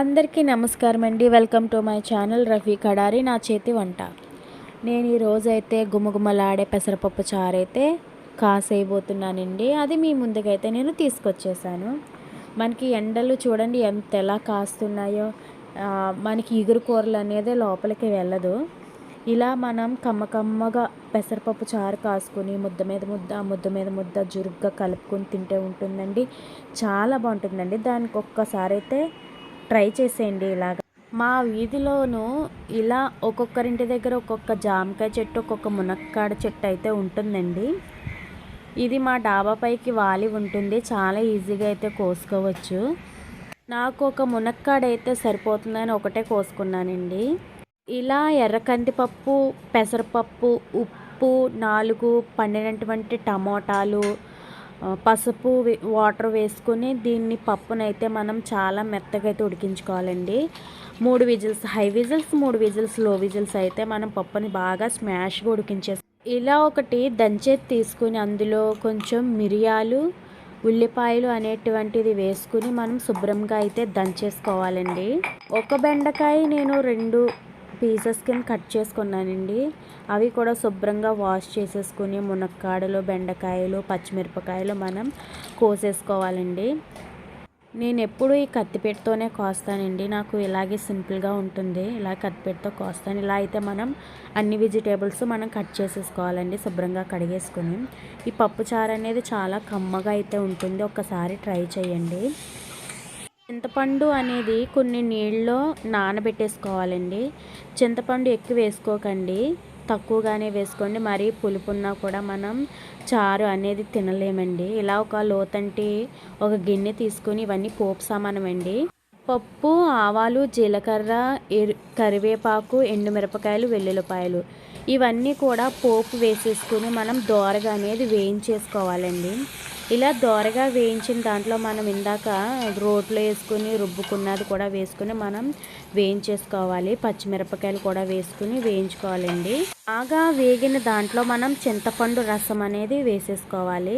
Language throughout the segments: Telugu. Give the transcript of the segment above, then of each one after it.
అందరికీ నమస్కారం అండి welcome to my channel Rafi Kadari నా చేతి వంట. నేను ఈరోజైతే గుమగుమలాడే పెసరపప్పు చారు అయితే కాసేయబోతున్నానండి. అది మీ ముందుకైతే నేను తీసుకొచ్చేసాను. మనకి ఎండలు చూడండి ఎంత ఎలా కాస్తున్నాయో మనకి ఇగురు కూరలు అనేది లోపలికి వెళ్ళదు. ఇలా మనం కమ్మకమ్మగా పెసరపప్పు చారు కాసుకొని ముద్ద మీద ముద్ద ముద్ద మీద ముద్ద జురుగ్గా కలుపుకొని తింటే ఉంటుందండి. చాలా బాగుంటుందండి. దానికి ఒక్కసారి అయితే ట్రై చేసేయండి ఇలాగ. మా వీధిలోను ఇలా ఒక్కొక్కరింటి దగ్గర ఒక్కొక్క జామకాయ చెట్టు ఒక్కొక్క మునక్కాడ చెట్టు అయితే ఉంటుందండి. ఇది మా డాబా పైకి వాలి ఉంటుంది. చాలా ఈజీగా అయితే కోసుకోవచ్చు. నాకు ఒక మునక్కాడ అయితే సరిపోతుందని ఒకటే కోసుకున్నానండి. ఇలా ఎర్ర కందిపప్పు పెసరపప్పు ఉప్పు నాలుగు పండినటువంటి టమోటాలు పసుపు వాటర్ వేసుకొని దీన్ని పప్పునైతే మనం చాలా మెత్తగా అయితే ఉడికించుకోవాలండి. మూడు విజిల్స్ హై విజిల్స్ మూడు విజిల్స్లో విజిల్స్ అయితే మనం పప్పుని బాగా స్మాష్గా ఉడికించేసి ఇలా ఒకటి దంచేది తీసుకుని అందులో కొంచెం మిరియాలు ఉల్లిపాయలు అనేటువంటిది వేసుకుని మనం శుభ్రంగా అయితే దంచేసుకోవాలండి. ఒక బెండకాయ నేను రెండు పీసెస్ కింద కట్ చేసుకున్నానండి. అవి కూడా శుభ్రంగా వాష్ చేసేసుకుని మునక్కాడలు బెండకాయలు పచ్చిమిరపకాయలు మనం కోసేసుకోవాలండి. నేను ఎప్పుడు ఈ కత్తిపీటతోనే కోస్తానండి. నాకు ఇలాగే సింపుల్గా ఉంటుంది. ఇలా కత్తిపీటతో కోస్తాను. ఇలా అయితే మనం అన్ని వెజిటేబుల్స్ మనం కట్ చేసేసుకోవాలండి శుభ్రంగా కడిగేసుకుని. ఈ పప్పుచారు అనేది చాలా కమ్మగా అయితే ఉంటుంది. ఒక్కసారి ట్రై చేయండి. చింతపండు అనేది కొన్ని నీళ్ళలో నానబెట్టేసుకోవాలండి. చింతపండు ఎక్కువ వేసుకోకండి. తక్కువగానే వేసుకోండి. మరీ పులుపున్నా కూడా మనం చారు అనేది తినలేమండి. ఇలా ఒక లోతంటి ఒక గిన్నె తీసుకొని ఇవన్నీ పోపు సామానం అండి పప్పు ఆవాలు జీలకర్ర ఎరు కరివేపాకు ఎండుమిరపకాయలు వెల్లుల్లిపాయలు. ఇవన్నీ కూడా పోపు వేసేసుకుని మనం దోరగా అనేది వేయించేసుకోవాలండి. ఇలా దోరగా వేయించిన దాంట్లో మనం ఇందాక రోట్లో వేసుకుని రుబ్బుకున్నది కూడా వేసుకుని మనం వేయించేసుకోవాలి. పచ్చిమిరపకాయలు కూడా వేసుకుని వేయించుకోవాలండి. బాగా వేగిన దాంట్లో మనం చింతపండు రసం అనేది వేసేసుకోవాలి.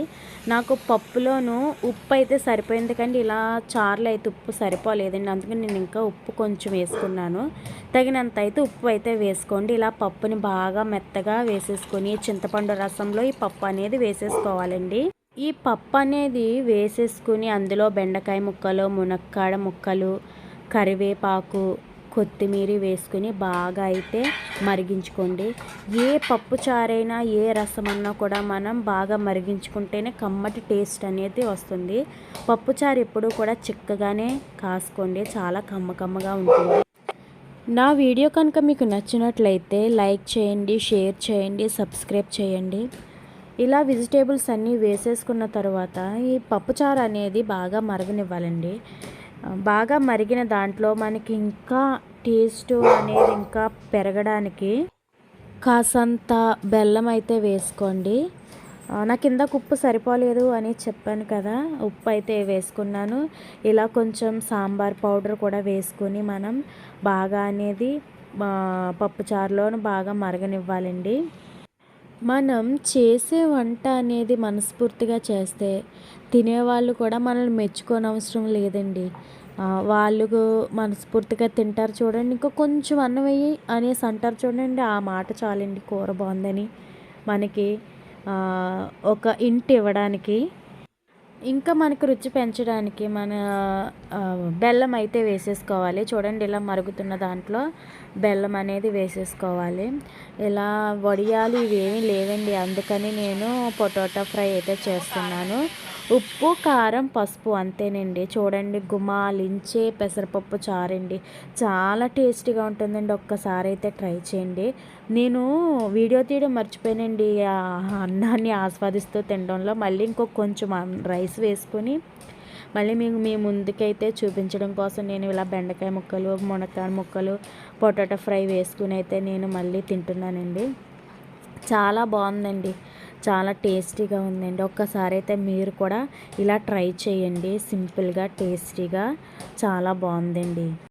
నాకు పప్పులోను ఉప్పు అయితే సరిపోయింది కానీ ఇలా చారులు అయితే ఉప్పు సరిపోలేదండి. అందుకని నేను ఇంకా ఉప్పు కొంచెం వేసుకున్నాను. తగినంత అయితే ఉప్పు అయితే వేసుకోండి. ఇలా పప్పుని బాగా మెత్తగా వేసేసుకొని చింతపండు రసంలో ఈ పప్పు అనేది వేసేసుకోవాలండి. ఈ పప్పు అనేది వేసేసుకుని అందులో బెండకాయ ముక్కలు మునక్కాడ ముక్కలు కరివేపాకు కొత్తిమీర వేసుకుని బాగా అయితే మరిగించుకోండి. ఏ పప్పు చారైనా ఏ రసం కూడా మనం బాగా మరిగించుకుంటేనే కమ్మటి టేస్ట్ అనేది వస్తుంది. పప్పు చారు ఎప్పుడూ కూడా చిక్కగానే కాసుకోండి. చాలా కమ్మ కమ్మగా ఉంటుంది. నా వీడియో కనుక మీకు నచ్చినట్లయితే లైక్ చేయండి షేర్ చేయండి సబ్స్క్రైబ్ చేయండి. ఇలా వెజిటేబుల్స్ అన్నీ వేసేసుకున్న తర్వాత ఈ పప్పుచారు అనేది బాగా మరగనివ్వాలండి. బాగా మరిగిన దాంట్లో మనకి ఇంకా టేస్ట్ అనేది ఇంకా పెరగడానికి కాసంత బెల్లం అయితే వేసుకోండి. నా కింద ఉప్పు సరిపోలేదు అని చెప్పాను కదా ఉప్పు అయితే వేసుకున్నాను. ఇలా కొంచెం సాంబార్ పౌడర్ కూడా వేసుకొని మనం బాగా అనేది పప్పుచారులోను బాగా మరగనివ్వాలండి. మనం చేసే వంట అనేది మనస్ఫూర్తిగా చేస్తే తినేవాళ్ళు కూడా మనల్ని మెచ్చుకోని అవసరం లేదండి. వాళ్ళు మనస్ఫూర్తిగా తింటారు చూడండి. ఇంకా కొంచెం అన్నం వేయి అనేసి అంటారు చూడండి. ఆ మాట చాలండి కూర బాగుందని. మనకి ఒక ఇంటి ఇవ్వడానికి ఇంకా మనకు రుచి పెంచడానికి మన బెల్లం అయితే వేసేసుకోవాలి. చూడండి ఇలా మరుగుతున్న దాంట్లో బెల్లం అనేది వేసేసుకోవాలి. ఇలా వడియాలు ఇవేమీ లేవండి. అందుకని నేను పొటాటో ఫ్రై అయితే చేస్తున్నాను. ఉప్పు కారం పసుపు అంతేనండి. చూడండి గుమాలించే పెసరపప్పు చారండి. చాలా టేస్టీగా ఉంటుందండి. ఒక్కసారి అయితే ట్రై చేయండి. నేను వీడియో తీయడం మర్చిపోయానండి. ఆ అన్నాన్ని ఆస్వాదిస్తూ తినడంలో. మళ్ళీ ఇంకో కొంచెం రైస్ వేసుకొని మళ్ళీ మీకు మీ ముందుకైతే చూపించడం కోసం నేను ఇలా బెండకాయ ముక్కలు మునక్కాయ ముక్కలు పొటాటో ఫ్రై వేసుకుని అయితే నేను మళ్ళీ తింటున్నానండి. చాలా బాగుందండి. చాలా టేస్టీగా ఉందండి. ఒక్కసారి అయితే మీరు కూడా ఇలా ట్రై చేయండి. సింపుల్గా టేస్టీగా. చాలా బాగుందండి.